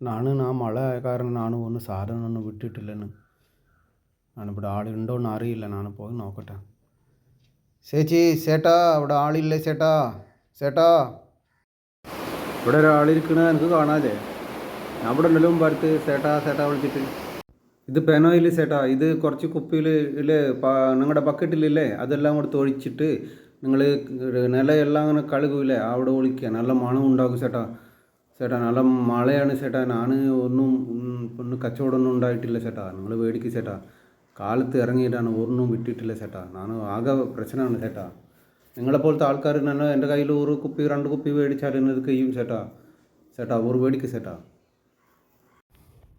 நானும் நான் மழை காரணம் நானுം ഒന്ന് സാധനമൊന്നും വിട്ടിട്ടില്ലെന്ന് ഞാനിവിടെ ആളുണ്ടോയെന്ന് അറിയില്ല ഞാൻ പോയി നോക്കട്ടെ ചേച്ചി ചേട്ടാ അവിടെ ആളില്ലേ ചേട്ടാ ചേട്ടാ ഇവിടെ ഒരാളിരിക്കണത് എനിക്ക് കാണാല്ലേ ഞാൻ ഇവിടെ ഉണ്ടല്ലോ അടുത്ത് ചേട്ടാ ചേട്ടാ വിളിച്ചിട്ട് ഇത് പെനോയിൽ ചേട്ടാ ഇത് കുറച്ച് കുപ്പിയിൽ ഇല്ലേ നിങ്ങളുടെ ബക്കറ്റിലില്ലേ അതെല്ലാം കൂടെ ഒഴിച്ചിട്ട് നിങ്ങൾ നിലയെല്ലാം അങ്ങനെ കഴുകൂലേ അവിടെ ഒളിക്കുക നല്ല മണം ഉണ്ടാക്കും ചേട്ടാ ചേട്ടാ നല്ല മഴയാണ് ചേട്ടാ ഞാൻ ഒന്നും ഒന്നും കച്ചവടമൊന്നും ഉണ്ടായിട്ടില്ല ചേട്ടാ നിങ്ങൾ മേടിക്ക് ചേട്ടാ കാലത്ത് ഇറങ്ങിയിട്ടാണ് ഒന്നും വിട്ടിട്ടില്ല ചേട്ടാ ഞാൻ ആകെ പ്രശ്നമാണ് ചേട്ടാ നിങ്ങളെപ്പോലത്തെ ആൾക്കാർ തന്നെ എന്റെ കയ്യിൽ ഒരു കുപ്പി രണ്ട് കുപ്പി മേടിച്ചാൽ ഇത് കഴിയും ചേട്ടാ ചേട്ടാ ഒരു മേടിക്ക് ചേട്ടാ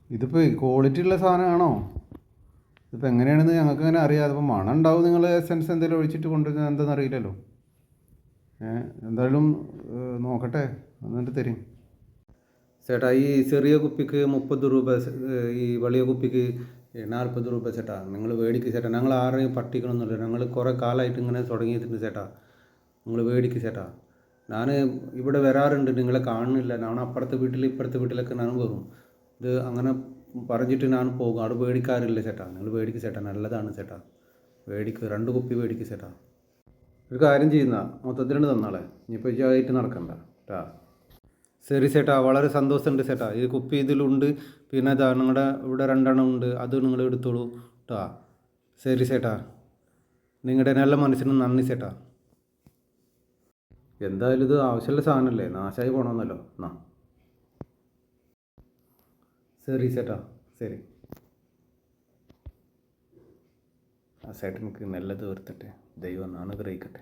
ഇതിപ്പോൾ ക്വാളിറ്റി ഉള്ള സാധനമാണോ? ഇതിപ്പോൾ എങ്ങനെയാണെന്ന് ഞങ്ങൾക്ക് അങ്ങനെ അറിയാതെ ഇപ്പം മണം ഉണ്ടാവും നിങ്ങൾ എസെൻസ് എന്തെങ്കിലും ഒഴിച്ചിട്ട് കൊണ്ടുവരുന്നത് എന്താണെന്ന് അറിയില്ലല്ലോ. ഏഹ് എന്തായാലും നോക്കട്ടെ. എന്നിട്ട് തരും. ചേട്ടാ ഈ ചെറിയ കുപ്പിക്ക് മുപ്പത് രൂപ ഈ വലിയ കുപ്പിക്ക് നാൽപ്പത് രൂപ ചേട്ടാ. നിങ്ങൾ മേടിക്ക് ചേട്ടാ. ഞങ്ങൾ ആരെയും പട്ടിക്കണമെന്നില്ല. ഞങ്ങൾ കുറേ കാലമായിട്ട് ഇങ്ങനെ തുടങ്ങിയിട്ടുണ്ട് ചേട്ടാ. നിങ്ങൾ മേടിക്ക് ചേട്ടാ. ഞാൻ ഇവിടെ വരാറുണ്ട്. നിങ്ങളെ കാണുന്നില്ല. ഞാൻ അപ്പുറത്തെ വീട്ടിൽ ഇപ്പുറത്തെ വീട്ടിലൊക്കെ ഞാൻ വരും. ഇത് അങ്ങനെ പറഞ്ഞിട്ട് ഞാൻ പോകും. അവിടെ മേടിക്കാറില്ല ചേട്ടാ. നിങ്ങൾ മേടിക്ക് ചേട്ടാ. നല്ലതാണ് ചേട്ടാ. മേടിക്ക് രണ്ട് കുപ്പി മേടിക്ക് ചേട്ടാ. ഒരു കാര്യം ചെയ്യുന്ന. മൊത്തത്തിലുണ്ട് തന്നാളെ. ഇനിയിപ്പോൾ ഇതായിട്ട് നടക്കണ്ട. കേട്ടാ ശരി ചേട്ടാ വളരെ സന്തോഷമുണ്ട് ചേട്ടാ ഈ കുപ്പി ഇതിലുണ്ട് പിന്നെ ഇതാ നിങ്ങളുടെ ഇവിടെ രണ്ടെണ്ണം ഉണ്ട്. അത് നിങ്ങൾ എടുത്തോളൂ കേട്ടോ ശരി ചേട്ടാ നിങ്ങളുടെ നല്ല മനസ്സിന് നന്ദി ചേട്ടാ എന്തായാലും ഇത് ആവശ്യമുള്ള സാധനമല്ലേ? നാശമായി പോകണമെന്നല്ലോ എന്നാ ശരി ചേട്ടാ ശരി. ആ ചേട്ടൻ എനിക്ക് നല്ലത് വരുത്തട്ടെ ദൈവം അനുഗ്രഹിക്കട്ടെ